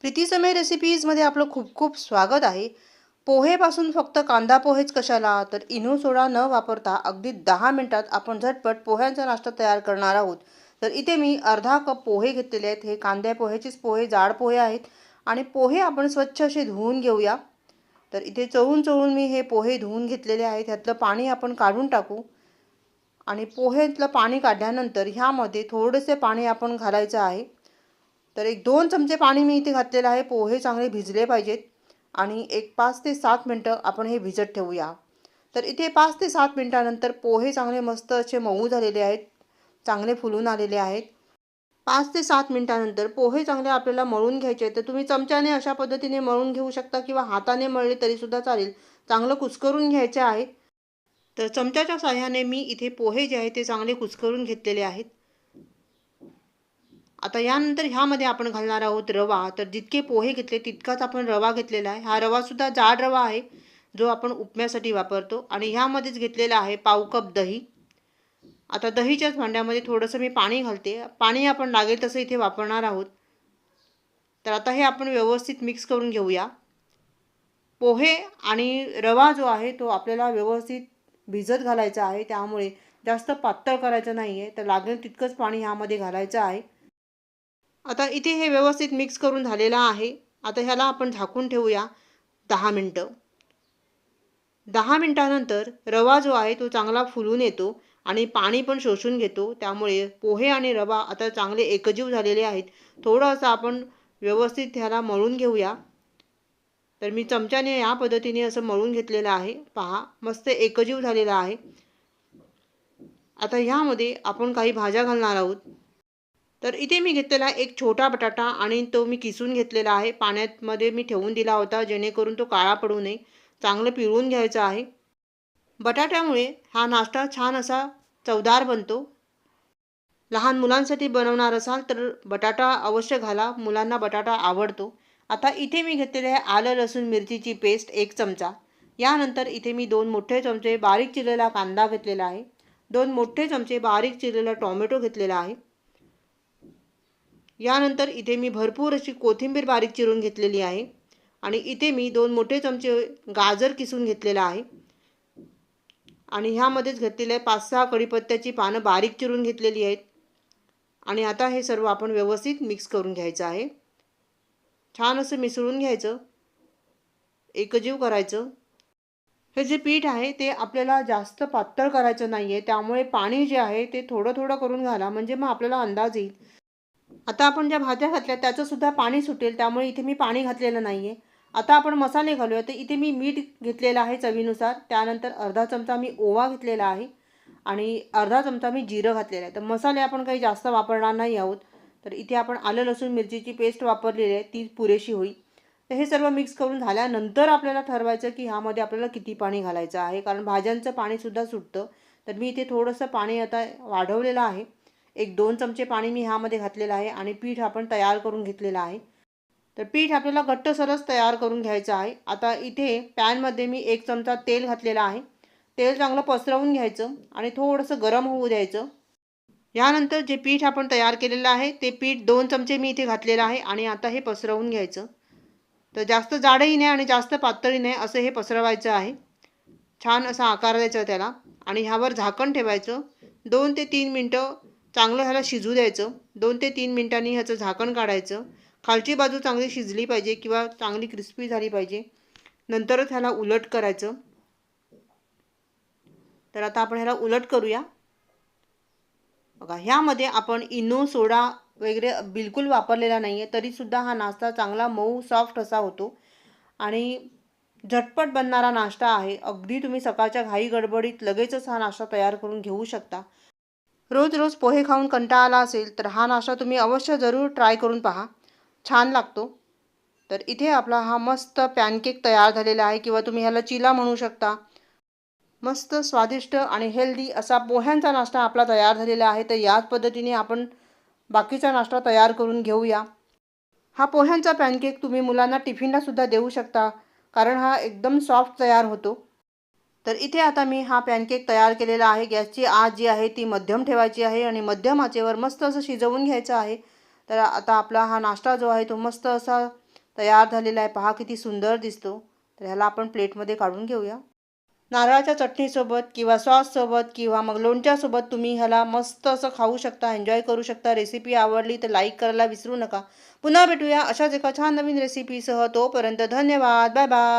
प्रीती समय रेसिपीजमध्ये आपलं खूप खूप स्वागत आहे. पोहेपासून फक्त कांदा पोहेच कशाला? तर इनो सोडा न वापरता अगदी दहा मिनटात आपण झटपट पोह्यांचा नाश्ता तयार करणार आहोत. तर इथे मी अर्धा कप पोहे घेतलेले आहेत. हे कांद्या पोह्याचेच पोहे जाड पोहे आहेत. आणि पोहे आपण स्वच्छ असे धुवून घेऊया. तर इथे चळून चळून मी हे पोहे धुवून घेतलेले आहेत. ह्यातलं पाणी आपण काढून टाकू. आणि पोहेतलं पाणी काढल्यानंतर ह्यामध्ये थोडेसे पाणी आपण घालायचं आहे. तर एक दोन चमचे पाणी मी इथे घातलेलं आहे. पोहे चांगले भिजले पाहिजेत. आणि एक पाच ते सात मिनटं आपण हे भिजत ठेवूया. तर इथे पाच ते सात मिनटानंतर पोहे चांगले मस्त असे मऊ झालेले आहेत. चांगले फुलून आलेले आहेत. पाच ते सात मिनटानंतर पोहे चांगले आपल्याला मळून घ्यायचे आहेत. तर तुम्ही चमच्याने अशा पद्धतीने मळून घेऊ शकता किंवा हाताने मळले तरीसुद्धा चालेल. चांगलं कुस्करून घ्यायचे आहे. तर चमच्याच्या साह्याने मी इथे पोहे जे आहे ते चांगले कुस्करून घेतलेले आहेत. आता यानंतर ह्यामध्ये आपण घालणार आहोत रवा. तर जितके पोहे घेतले तितकाच आपण रवा घेतलेला आहे. हा रवासुद्धा जाड रवा आहे जो आपण उपम्यासाठी वापरतो. आणि ह्यामध्येच घेतलेला आहे पाव कप दही. आता दहीच्याच भांड्यामध्ये थोडंसं मी पाणी घालते. पाणी आपण लागेल तसं इथे वापरणार आहोत. तर आता हे आपण व्यवस्थित मिक्स करून घेऊया. पोहे आणि रवा जो आहे तो आपल्याला व्यवस्थित भिजत घालायचा आहे. त्यामुळे जास्त पातळ करायचं नाही आहे तर लागेल तितकंच पाणी ह्यामध्ये घालायचं आहे. आता इथे हे व्यवस्थित मिक्स करून झालेलं आहे. आता ह्याला आपण झाकून ठेवूया दहा मिनटं. दहा मिनटानंतर रवा जो आहे तो चांगला फुलून येतो आणि पाणी पण शोषून घेतो. त्यामुळे पोहे आणि रवा आता चांगले एकजीव झालेले आहेत. थोडंसं आपण व्यवस्थित ह्याला मळून घेऊया. तर मी चमच्याने या पद्धतीने असं मळून घेतलेलं आहे. पहा मस्त एकजीव झालेला आहे. आता ह्यामध्ये आपण काही भाज्या घालणार आहोत. तर इथे मी घेतलेला एक छोटा बटाटा आणि तो मी किसून घेतलेला आहे. पाण्यामध्ये मी ठेवून दिला होता जेणेकरून तो काळा पडू नये. चांगलं पिळून घ्यायचं आहे. बटाट्यामुळे हा नाश्ता छान असा चवदार बनतो. लहान मुलांसाठी बनवणार असाल तर बटाटा अवश्य घाला. मुलांना बटाटा आवडतो. आता इथे मी घेतलेले आहे आलं लसूण मिरचीची पेस्ट एक चमचा. यानंतर इथे मी दोन मोठे चमचे बारीक चिरलेला कांदा घेतलेला आहे. दोन मोठे चमचे बारीक चिरलेला टॉमॅटो घेतलेला आहे. यानंतर इथे मी भरपूर अशी कोथिंबीर बारीक चिरून घेतलेली आहे. आणि इथे मी दोन मोठे चमचे गाजर किसून घेतलेला आहे. आणि ह्यामध्येच घेतलेले आहे पाच सहा कढीपत्त्याची पानं बारीक चिरून घेतलेली आहेत. आणि आता हे सर्व आपण व्यवस्थित मिक्स करून घ्यायचं आहे. छान असं मिसळून घ्यायचं. एकजीव करायचं. हे जे पीठ आहे ते आपल्याला जास्त पातळ करायचं नाही आहे त्यामुळे पाणी जे आहे ते थोडं थोडं करून घाला. म्हणजे मग आपल्याला अंदाज येईल. आता आपण ज्या भाज्या घातल्या त्याचंसुद्धा पाणी सुटेल त्यामुळे इथे मी पाणी घातलेलं नाही आहे आता आपण मसाले घालूया तर इथे मी मीठ घेतलेलं आहे चवीनुसार. त्यानंतर अर्धा चमचा मी ओवा घेतलेला आहे आणि अर्धा चमचा मी जिरं घातलेलं आहे. तर मसाले आपण काही जास्त वापरणार नाही आहोत. तर इथे आपण आलं लसूण मिरचीची पेस्ट वापरलेली आहे ती पुरेशी होईल. तर हे सर्व मिक्स करून झाल्यानंतर आपल्याला ठरवायचं की ह्यामध्ये आपल्याला किती पाणी घालायचं आहे. कारण भाज्यांचं पाणीसुद्धा सुटतं. तर मी इथे थोडंसं पाणी आता वाढवलेलं आहे. एक दोन चमचे पाणी मी ह्यामध्ये घातलेलं आहे आणि पीठ आपण तयार करून घेतलेलं आहे. तर पीठ आपल्याला घट्ट सरस तयार करून घ्यायचं आहे. आता इथे पॅनमध्ये मी एक चमचा तेल घातलेलं आहे. तेल चांगलं पसरवून घ्यायचं आणि थोडंसं गरम होऊ द्यायचं. यानंतर जे पीठ आपण तयार केलेलं आहे ते पीठ दोन चमचे मी इथे घातलेलं आहे आणि आता हे पसरवून घ्यायचं. तर जास्त जाडही नाही आणि जास्त पातळी नाही असं हे पसरवायचं आहे. छान असा आकार द्यायचा त्याला आणि ह्यावर झाकण ठेवायचं. दोन ते तीन मिनटं चांगलं ह्याला शिजू द्यायचं. दोन ते तीन मिनटांनी ह्याचं झाकण काढायचं. खालची बाजू चांगली शिजली पाहिजे किंवा चांगली क्रिस्पी झाली पाहिजे. नंतरच ह्याला उलट करायचं. तर आता आपण ह्याला उलट करूया. बघा ह्यामध्ये आपण इनो सोडा वगैरे बिलकुल वापरलेला नाही आहे तरीसुद्धा हा नाश्ता चांगला मऊ सॉफ्ट असा होतो. आणि झटपट बनणारा नाश्ता आहे. अगदी तुम्ही सकाळच्या घाई गडबडीत लगेचच हा नाश्ता तयार करून घेऊ शकता. रोज रोज पोहे खाऊन कंटाळा आला असेल तर हा नाश्ता तुम्ही अवश्य जरूर ट्राय करून पहा. छान लागतो. तर इथे आपला हा मस्त पॅनकेक तयार झालेला आहे किंवा तुम्ही ह्याला चिला म्हणू शकता. मस्त स्वादिष्ट आणि हेल्दी असा पोह्यांचा नाश्ता आपला तयार झालेला आहे. तर याच पद्धतीने आपण बाकीचा नाश्ता तयार करून घेऊया. हा पोह्यांचा पॅनकेक तुम्ही मुलांना टिफिनलासुद्धा देऊ शकता. कारण हा एकदम सॉफ्ट तयार होतो. तर इथे आता मी हा पॅनकेक तयार केलेला आहे. गॅसची आग जी आहे ती मध्यम ठेवायची आहे आणि मध्यम आचेवर मस्त असं शिजवून घ्यायचं आहे. तर आता आपला हा नाश्ता जो आहे तो मस्त असा तयार झालेला आहे. पहा किती सुंदर दिसतो. तर ह्याला आपण प्लेटमध्ये काढून घेऊया. नारळाच्या चटणीसोबत किंवा सॉससोबत किंवा मग लोणच्यासोबत तुम्ही ह्याला मस्त असं खाऊ शकता एन्जॉय करू शकता. रेसिपी आवडली तर लाईक करायला विसरू नका. पुन्हा भेटूया अशाच एका छान नवीन रेसिपीसह. तोपर्यंत धन्यवाद. Bye bye.